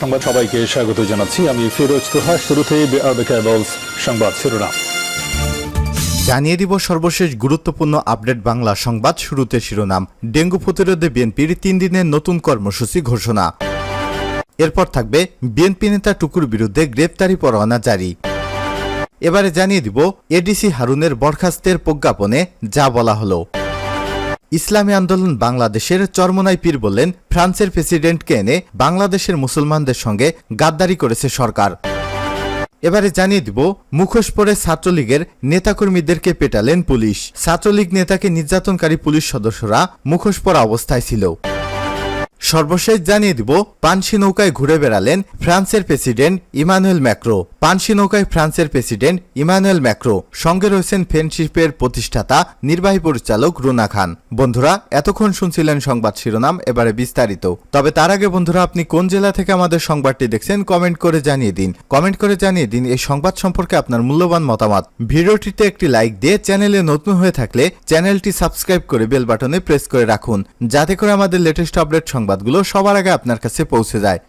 সংবাদ সবাইকে স্বাগত জানাচ্ছি। আমি ফিরোজ তোহা কেবলস সংবাদ শিরোনাম। জানিয়ে দিব সর্বশেষ গুরুত্বপূর্ণ আপডেট বাংলা সংবাদ শুরুতে শিরোনাম। ডেঙ্গু প্রতিরোধে বিএনপির তিন দিনের নতুন কর্মসূচি ঘোষণা। এরপর থাকবে বিএনপি নেতা টুকুর বিরুদ্ধে গ্রেপ্তারি পরোয়ানা জারি। এবারে জানিয়ে দিব এডিসি হারুনের বরখাস্তের প্রজ্ঞাপনে যা বলা হলো। ইসলামী আন্দোলন বাংলাদেশের চরমনাই পীর বললেন, ফ্রান্সের প্রেসিডেন্টকে এনে বাংলাদেশের মুসলমানদের সঙ্গে গাদ্দারি করেছে সরকার। এবারে জানিয়ে দিব, মুখোশ পরে ছাত্রলীগের নেতাকর্মীদেরকে পেটালেন পুলিশ। ছাত্রলীগ নেতাকে নির্যাতনকারী পুলিশ সদস্যরা মুখোশ পরা অবস্থায় ছিল। সর্বশেষ জানিয়ে দিব, পানসি নৌকায় ঘুরে বেড়ালেন ফ্রান্সের প্রেসিডেন্ট ইমানুয়েল ম্যাক্রো। পানসি নৌকায় ফ্রান্সের প্রেসিডেন্ট ইমানুয়েল ম্যাক্রো। সঙ্গে রয়েছেন ফ্রেন্ডশিপের প্রতিষ্ঠাতা, নির্বাহী পরিচালক রুনা খান। বন্ধুরা, এতক্ষণ শুনছিলেন সংবাদ শিরোনাম, এবারে বিস্তারিত। তবে তার আগে বন্ধুরা, আপনি কোন জেলা থেকে আমাদের সংবাদটি দেখছেন, কমেন্ট করে জানিয়ে দিন। কমেন্ট করে জানিয়ে দিন এই সংবাদ সম্পর্কে আপনার মূল্যবান মতামত। ভিডিওটিতে একটি লাইক দিয়ে চ্যানেলে নতুন হয়ে থাকলে চ্যানেলটি সাবস্ক্রাইব করে বেল বাটনে প্রেস করে রাখুন, যাতে করে আমাদের লেটেস্ট আপডেট সংবাদগুলো সবার আগে আপনার কাছে পৌঁছে যায়।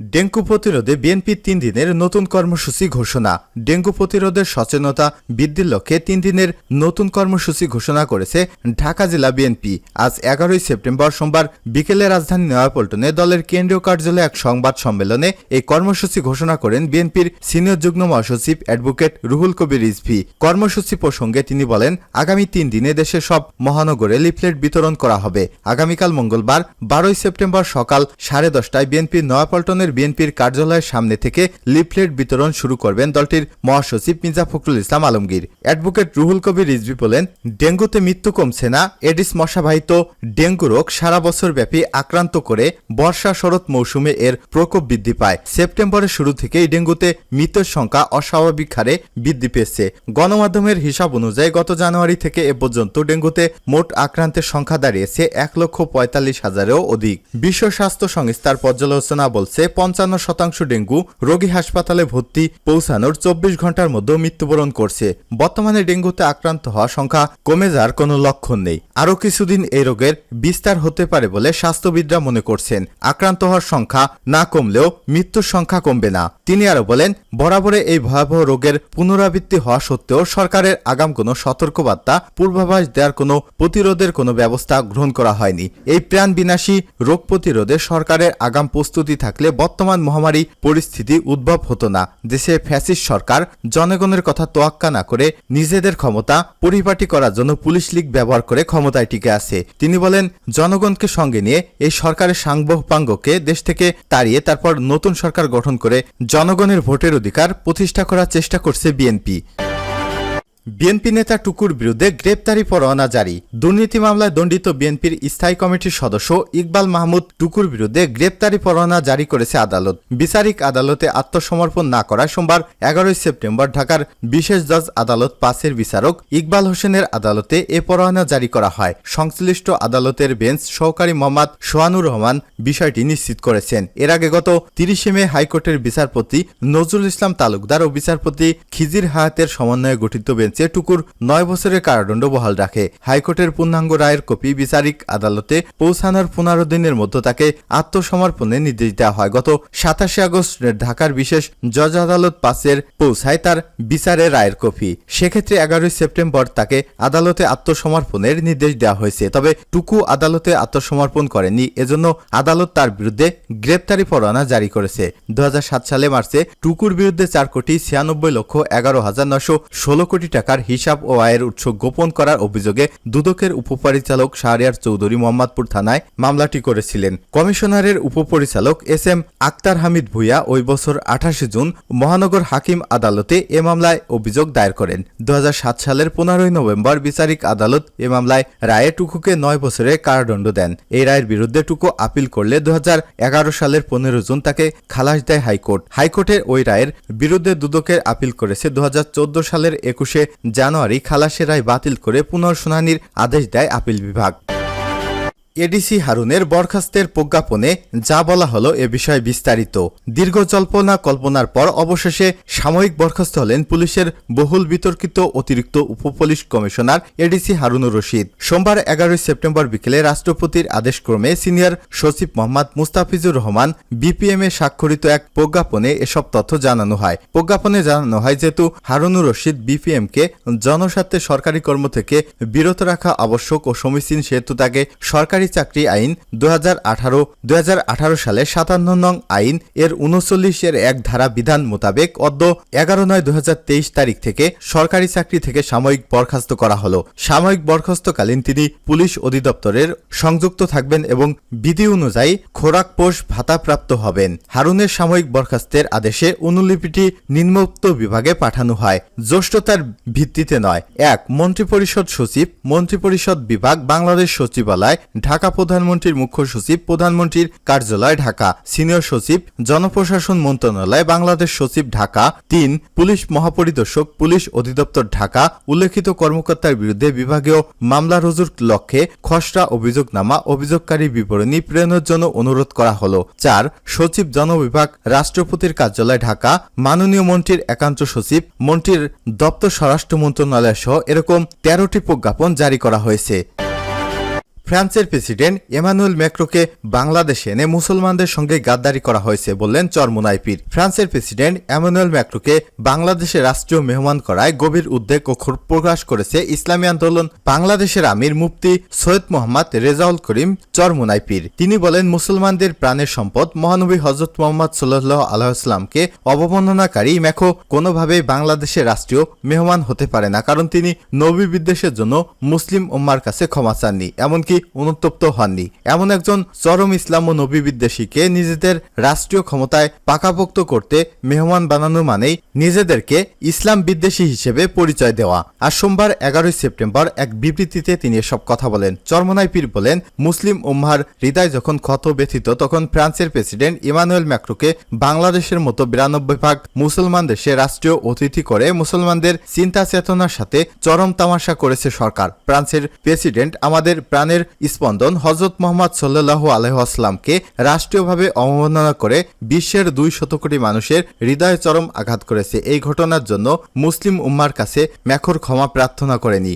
ডেঙ্গু প্রতিরোধে বিএনপির তিন দিনের নতুন কর্মসূচি ঘোষণা। ডেঙ্গু প্রতিরোধের সচেতনতা বৃদ্ধির লক্ষ্যে তিন দিনের নতুন কর্মসূচি ঘোষণা করেছে ঢাকা জেলা বিএনপি। আজ এগারোই সেপ্টেম্বর সোমবার বিকেলে রাজধানী নয়াপল্টনে দলের কেন্দ্রীয় কার্যালয়ে এক সংবাদ সম্মেলনে এই কর্মসূচি ঘোষণা করেন বিএনপির সিনিয়র যুগ্ম মহাসচিব অ্যাডভোকেট রুহুল কবির রিজভি। কর্মসূচি প্রসঙ্গে তিনি বলেন, আগামী তিন দিনে দেশের সব মহানগরে লিফলেট বিতরণ করা হবে। আগামীকাল মঙ্গলবার, বারোই সেপ্টেম্বর সকাল সাড়ে দশটায় বিএনপির নয়াপল্টনের বিএনপির কার্যালয়ের সামনে থেকে লিফলেট বিতরণ শুরু করবেন দলটির মহাসচিব মির্জা ফখরুল ইসলাম আলমগীর। অ্যাডভোকেট রুহুল কবির রিজভি বলেন, ডেঙ্গুতে মৃত্যু কমছে না। এডিস মশাবাহিত ডেঙ্গু রোগ সারা বছর ব্যাপী আক্রান্ত করে বর্ষা শরৎ মৌসুমে এর প্রকোপ বৃদ্ধি পায়। সেপ্টেম্বরের শুরু থেকেই ডেঙ্গুতে মৃতের সংখ্যা অস্বাভাবিক হারে বৃদ্ধি পেয়েছে। গণমাধ্যমের হিসাব অনুযায়ী গত জানুয়ারি থেকে এ পর্যন্ত ডেঙ্গুতে মোট আক্রান্তের সংখ্যা দাঁড়িয়েছে এক লক্ষ পঁয়তাল্লিশ হাজারেরও অধিক। বিশ্ব স্বাস্থ্য সংস্থার পর্যালোচনা বলছে পঞ্চান্ন শতাংশ ডেঙ্গু রোগী হাসপাতালে ভর্তি পৌঁছানোর চব্বিশ ঘণ্টার মধ্যে মৃত্যুবরণ করছে। বর্তমানে ডেঙ্গুতে আক্রান্ত হওয়া সংখ্যা কমে যাওয়ার কোনো লক্ষণ নেই। আরও কিছুদিন এই রোগের বিস্তার হতে পারে বলে স্বাস্থ্যবিদরা মনে করছেন। আক্রান্ত হওয়ার সংখ্যা না কমলেও মৃত্যুর সংখ্যা কমবে না। তিনি আরও বলেন, বরাবরে এই ভয়াবহ রোগের পুনরাবৃত্তি হওয়া সত্ত্বেও সরকারের আগাম কোনো সতর্কবার্তা, পূর্বাভাস দেওয়ার কোনো প্রতিরোধের কোনো ব্যবস্থা গ্রহণ করা হয়নি। এই প্রাণ বিনাশী রোগ প্রতিরোধে সরকারের আগাম প্রস্তুতি থাকলে বর্তমান মহামারী পরিস্থিতি উদ্ভব হতো না। দেশে ফ্যাসিস্ট সরকার জনগণের কথা তোয়াক্কা না করে নিজেদের ক্ষমতা পরিপাটি করার জন্য পুলিশ লীগ ব্যবহার করে ক্ষমতায় টিকে আছে। তিনি বলেন, জনগণকে সঙ্গে নিয়ে এই সরকারের সাংবাঙ্গকে দেশ থেকে তাড়িয়ে তারপর নতুন সরকার গঠন করে জনগণের ভোটের অধিকার প্রতিষ্ঠা করার চেষ্টা করছে বিএনপি। বিএনপি নেতা টুকুর বিরুদ্ধে গ্রেপ্তারি পরোয়ানা জারি। দুর্নীতি মামলায় দণ্ডিত বিএনপির স্থায়ী কমিটির সদস্য ইকবাল মাহমুদ টুকুর বিরুদ্ধে গ্রেপ্তারি পরোয়ানা জারি করেছে আদালত। বিচারিক আদালতে আত্মসমর্পণ না করায় সোমবার এগারোই সেপ্টেম্বর ঢাকার বিশেষ জজ আদালত পাঁচের বিচারক ইকবাল হোসেনের আদালতে এ পরোয়ানা জারি করা হয়। সংশ্লিষ্ট আদালতের বেঞ্চ সহকারী মোহাম্মদ সোহানুর রহমান বিষয়টি নিশ্চিত করেছেন। এর আগে গত তিরিশে মে হাইকোর্টের বিচারপতি নজরুল ইসলাম তালুকদার ও বিচারপতি খিজির হায়াতের সমন্বয়ে গঠিত বেঞ্চ বেঞ্চে টুকুর নয় বছরের কারাদণ্ড বহাল রাখে। হাইকোর্টের পূর্ণাঙ্গ রায়ের কপি বিচারিক আদালতে পৌঁছানোর পনেরো দিনের মধ্যে তাকে আত্মসমর্পণের নির্দেশ দেওয়া হয়। গত সাতাশে আগস্ট ঢাকার বিশেষ জজ আদালত পাসের পৌঁছায় তার বিচারের রায়ের কপি। সেক্ষেত্রে এগারোই সেপ্টেম্বর তাকে আদালতে আত্মসমর্পণের নির্দেশ দেওয়া হয়েছে। তবে টুকু আদালতে আত্মসমর্পণ করেনি। এজন্য আদালত তার বিরুদ্ধে গ্রেপ্তারি পরোয়ানা জারি করেছে। দু হাজার সাত সালে মার্চে টুকুর বিরুদ্ধে চার কোটি ছিয়ানব্বই লক্ষ এগারো হাজার নশো ষোলো কোটি টাকার হিসাব ও আয়ের উৎস গোপন করার অভিযোগে দুদকের উপপরিচালক শাহরিয়ার চৌধুরী মোহাম্মদপুর থানায় মামলাটি করেছিলেন। কমিশনারের উপপরিচালক এস এম আক্তার হামিদ ভুইয়া ওই বছর আঠাশে জুন মহানগর হাকিম আদালতে এ মামলায় অভিযোগ দায়ের করেন। দু হাজার সাত সালের পনেরোই নভেম্বর বিচারিক আদালত এ মামলায় রায়ে টুকুকে নয় বছরে কারাদণ্ড দেন। এই রায়ের বিরুদ্ধে টুকু আপিল করলে দু হাজার এগারো সালের পনেরো জুন তাকে খালাস দেয় হাইকোর্ট। হাইকোর্টের ওই রায়ের বিরুদ্ধে দুদকের আপিল করেছে দু হাজার চোদ্দ সালের একুশে জানুয়ারি খালাসের রায় বাতিল করে পুনর্শুনানির আদেশ দেয় আপিল বিভাগ। এডিসি হারুনের বরখাস্তের প্রজ্ঞাপনে যা বলা হলো এ বিষয়ে বিস্তারিত। দীর্ঘ জল্পনা কল্পনার পর অবশেষে সাময়িক বরখাস্ত হলেন পুলিশের বহুল বিতর্কিত অতিরিক্ত উপপুলিশ কমিশনার এডিসি হারুনুর রশিদ। সোমবার এগারোই সেপ্টেম্বর বিকেলে রাষ্ট্রপতির আদেশক্রমে সিনিয়র সচিব মোহাম্মদ মুস্তাফিজুর রহমান বিপিএম এ স্বাক্ষরিত এক প্রজ্ঞাপনে এসব তথ্য জানানো হয়। প্রজ্ঞাপনে জানানো হয় যেহেতু হারুনুর রশিদ বিপিএম কে জনস্বার্থে সরকারি কর্ম থেকে বিরত রাখা আবশ্যক ও সমীচীন সেহেতু তাকে সরকারি চাকরি আইন দু হাজার সালে সাতান্ন নং আইন এর উনচল্লিশ এর এক ধারা বিধান মোতাবেক অদ্য এগারো নয় দু তারিখ থেকে সরকারি চাকরি থেকে সাময়িক বরখাস্ত করা হলো। সাময়িক বরখাস্তকালীন তিনি পুলিশ অধিদপ্তরের সংযুক্ত থাকবেন এবং বিধি অনুযায়ী খোরাক পোষ ভাতাপ্রাপ্ত হবেন। হারুনের সাময়িক বরখাস্তের আদেশে অনুলিপিটি নিম্নোক্ত বিভাগে পাঠানো হয়। জ্যেষ্ঠতার ভিত্তিতে নয়। এক, মন্ত্রিপরিষদ সচিব, মন্ত্রিপরিষদ বিভাগ, বাংলাদেশ সচিবালয়, ঢাকা প্রধানমন্ত্রীর মুখ্য সচিব, প্রধানমন্ত্রীর কার্যালয় ঢাকা, সিনিয়র সচিব, জনপ্রশাসন মন্ত্রণালয়, বাংলাদেশ সচিব ঢাকা, তিন, পুলিশ মহাপরিদর্শক, পুলিশ অধিদপ্তর ঢাকা, উল্লেখিত কর্মকর্তার বিরুদ্ধে বিভাগীয় মামলা রুজুর লক্ষ্যে খসড়া অভিযোগনামা অভিযোগকারী বিবরণী প্রেরণের জন্য অনুরোধ করা হলো। চার, সচিব জনবিভাগ, রাষ্ট্রপতির কার্যালয় ঢাকা, মাননীয় মন্ত্রীর একান্ত সচিব, মন্ত্রীর দপ্তর স্বরাষ্ট্র মন্ত্রণালয় সহ এরকম তেরোটি প্রজ্ঞাপন জারি করা হয়েছে। ফ্রান্সের প্রেসিডেন্ট এমানুয়েল ম্যাক্রোকে বাংলাদেশে এনে মুসলমানদের সঙ্গে গাদ্দারি করা হয়েছে বললেন চরমোনাই পীর ফ্রান্সের প্রেসিডেন্ট এমানুয়েল ম্যাক্রোকে বাংলাদেশে রাষ্ট্রীয় মেহমান করায় গভীর উদ্বেগ ও ক্ষোভ প্রকাশ করেছে ইসলামী আন্দোলন। বাংলাদেশের আমির মুফতি সৈয়দ মোহাম্মদ রেজাউল করিম চরমোনাই পীর তিনি বলেন, মুসলমানদের প্রাণের সম্পদ মহানবী হজরত মোহাম্মদ সাল্লাহ আলাইসলামকে অবমাননাকারী ম্যাখো কোনোভাবেই বাংলাদেশের রাষ্ট্রীয় মেহমান হতে পারে না, কারণ তিনি নবী বিদ্বেষের জন্য মুসলিম উম্মার কাছে ক্ষমা চাননি। এমনকি অনুতপ্ত হননি। এমন একজন চরম ইসলাম ও নবী বিদ্বেষীকে নিজেদের রাষ্ট্রীয় ক্ষমতায় পাকাপোক্ত করতে মেহমান বানানো মানেই নিজেদেরকে ইসলাম বিদ্বেষী হিসেবে পরিচয় দেওয়া। আর সোমবার এগারোই সেপ্টেম্বর এক বিবৃতিতে তিনি এসব কথা বলেন। চরমনাই পীর বলেন, মুসলিম উম্মার হৃদয় যখন ক্ষত ব্যথিত, তখন ফ্রান্সের প্রেসিডেন্ট ইমানুয়েল ম্যাক্রোকে বাংলাদেশের মতো বিরানব্বই ভাগ মুসলমান দেশে রাষ্ট্রীয় অতিথি করে মুসলমানদের চিন্তা চেতনার সাথে চরম তামাশা করেছে সরকার। ফ্রান্সের প্রেসিডেন্ট আমাদের প্রাণের স্পন্দন হজরত মোহাম্মদ সাল্লাহ আলহামকে রাষ্ট্রীয়ভাবে অবমাননা করে বিশ্বের দুই শত কোটি মানুষের হৃদয় চরম আঘাত করেছে। এই ঘটনার জন্য মুসলিম উম্মার কাছে ম্যাখর ক্ষমা প্রার্থনা করেনি।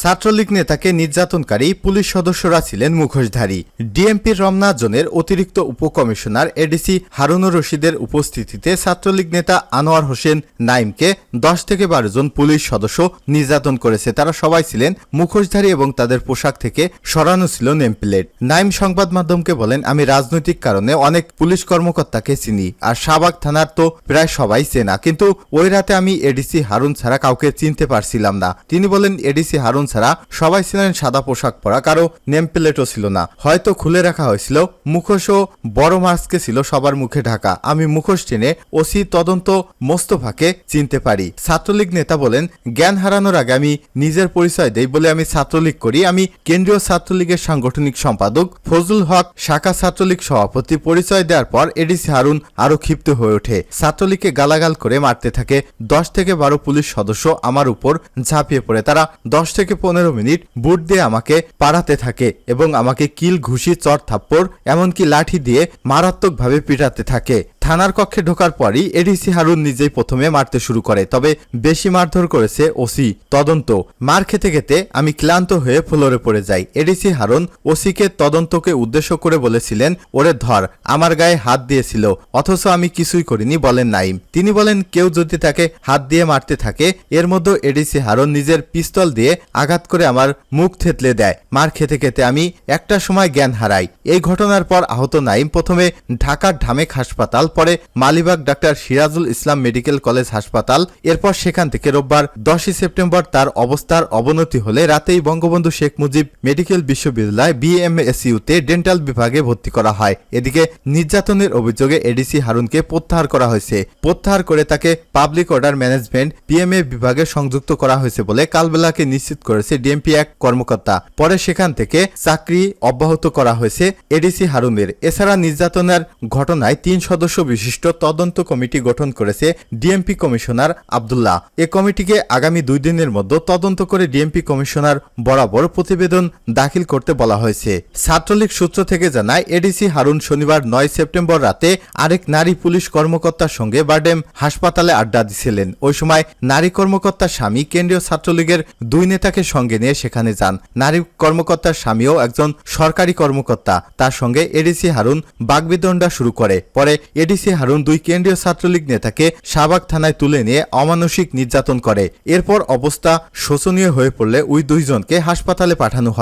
ছাত্রলীগ নেতাকে নির্যাতনকারী পুলিশ সদস্যরা ছিলেন মুখোশধারী। ডিএমপির রমনা জোনের অতিরিক্ত উপকমিশনার এডিসি হারুনুর রশিদের উপস্থিতিতে ছাত্রলীগ নেতা আনোয়ার হোসেন নাইমকে দশ থেকে বারো জন পুলিশ সদস্য নির্যাতন করেছে। তারা সবাই ছিলেন মুখোশধারী এবং তাদের পোশাক থেকে সরানো ছিল নেম প্লেট নাইম সংবাদ মাধ্যমকে বলেন, আমি রাজনৈতিক কারণে অনেক পুলিশ কর্মকর্তাকে চিনি আর শাহবাগ থানার তো প্রায় সবাই চেনা। কিন্তু ওই রাতে আমি এডিসি হারুন ছাড়া কাউকে চিনতে পারছিলাম না। তিনি বলেন, এডিসি হারুন ছাড়া সবাই ছিলেন সাদা পোশাক পরা, কারও নেম প্লেটও ছিল না। হয়তো খুলে রাখা হয়েছিল মুখোশও বড় মাস্কে ছিল সবার মুখে ঢাকা। আমি মুখোশ টেনে ওসি তদন্ত মোস্তফাকে চিনতে পারি। ছাত্রলীগ নেতা বলেন, জ্ঞান হারানোর আগে আমি নিজের পরিচয় দেই বলে আমি ছাত্রলীগ করি। আমি কেন্দ্রীয় ছাত্রলীগের সাংগঠনিক সম্পাদক ফজলুল হক, শাখা ছাত্রলীগ সভাপতি। পরিচয় দেওয়ার পর এডিসি হারুন আরও ক্ষিপ্ত হয়ে ওঠে। ছাত্রলীগকে গালাগাল করে মারতে থাকে। দশ থেকে বারো পুলিশ সদস্য আমার উপর ঝাঁপিয়ে পড়ে। তারা দশ থেকে পনেরো মিনিট বুট দিয়ে আমাকে পাড়াতে থাকে এবং আমাকে কিল, ঘুষি, চর, থাপ্পড়, এমনকি লাঠি দিয়ে মারাত্মকভাবে পিটাতে থাকে। থানার কক্ষে ঢোকার পরই এডিসি হারুন নিজেই প্রথমে মারতে শুরু করে, তবে বেশি মারধর করেছে ওসি। তদন্ত। মার খেতে খেতে আমি ক্লান্ত হয়ে ফ্লোরে পড়ে যাই। এডিসি হারুন ওসিকে তদন্তকে উদ্দেশ্য করে বলেছিলেন, ওরে ধর, আমার গায়ে হাত দিয়েছিল, অথচ আমি কিছুই করিনি, বলেন নাইম। তিনি বলেন, কেউ যদি তাকে হাত দিয়ে মারতে থাকে, এর মধ্যে এডিসি হারুন নিজের পিস্তল দিয়ে আঘাত করে আমার মুখ থেতলে দেয়। মার খেতে খেতে আমি একটা সময় জ্ঞান হারাই। এই ঘটনার পর আহত নাইম প্রথমে ঢাকার ঢামেক হাসপাতাল পরে Malibagh doctor Sirajul Islam medical college হাসপাতাল, এরপর সেখান থেকে রোববার দশই সেপ্টেম্বর তার অবস্থার অবনতি হলে রাতেই বঙ্গবন্ধু শেখ মুজিব মেডিকেল বিশ্ববিদ্যালয় বিএমএসইউতে ডেন্টাল বিভাগে ভর্তি করা হয়। এদিকে নির্যাতনের অভিযোগে এডিসি হারুনকে প্রত্যাহার করা হয়েছে। প্রত্যাহার করে তাকে পাবলিক অর্ডার ম্যানেজমেন্ট পিএমএ বিভাগে সংযুক্ত করা হয়েছে বলে কালবেলাকে নিশ্চিত করেছে ডিএমপি এক কর্মকর্তা। পরে সেখান থেকে চাকরি অব্যাহত করা হয়েছে এডিসি হারুনের। এছাড়া নির্যাতনের ঘটনায় তিন সদস্য বিশিষ্ট তদন্ত কমিটি গঠন করেছে ডিএমপি কমিশনার আবদুল্লাহ। এ কমিটিকে আগামী দুই দিনের মধ্যে তদন্ত করে ডিএমপি কমিশনার বরাবর প্রতিবেদন দাখিল করতে বলা হয়েছে। ছাত্রলীগ সূত্র থেকে জানায়, এডিসি হারুন শনিবার নয় সেপ্টেম্বর রাতে আরেক নারী পুলিশ কর্মকর্তার সঙ্গে বারডেম হাসপাতালে আড্ডা দিছিলেন। ওই সময় নারী কর্মকর্তার স্বামী কেন্দ্রীয় ছাত্রলীগের দুই নেতাকে সঙ্গে নিয়ে সেখানে যান। নারী কর্মকর্তার স্বামীও একজন সরকারি কর্মকর্তা। তার সঙ্গে এডিসি হারুন বাগবিদণ্ডা শুরু করে। পরে এডিসি হারুন দুই কেন্দ্রীয় ছাত্রলীগ নেতাকে শাহবাগ থানায় তুলে নিয়ে অমানসিক নির্যাতন করে। এরপর অবস্থা শোচনীয় হয়ে পড়লে ওই দুইজনকে হাসপাতালে পাঠানো হয়।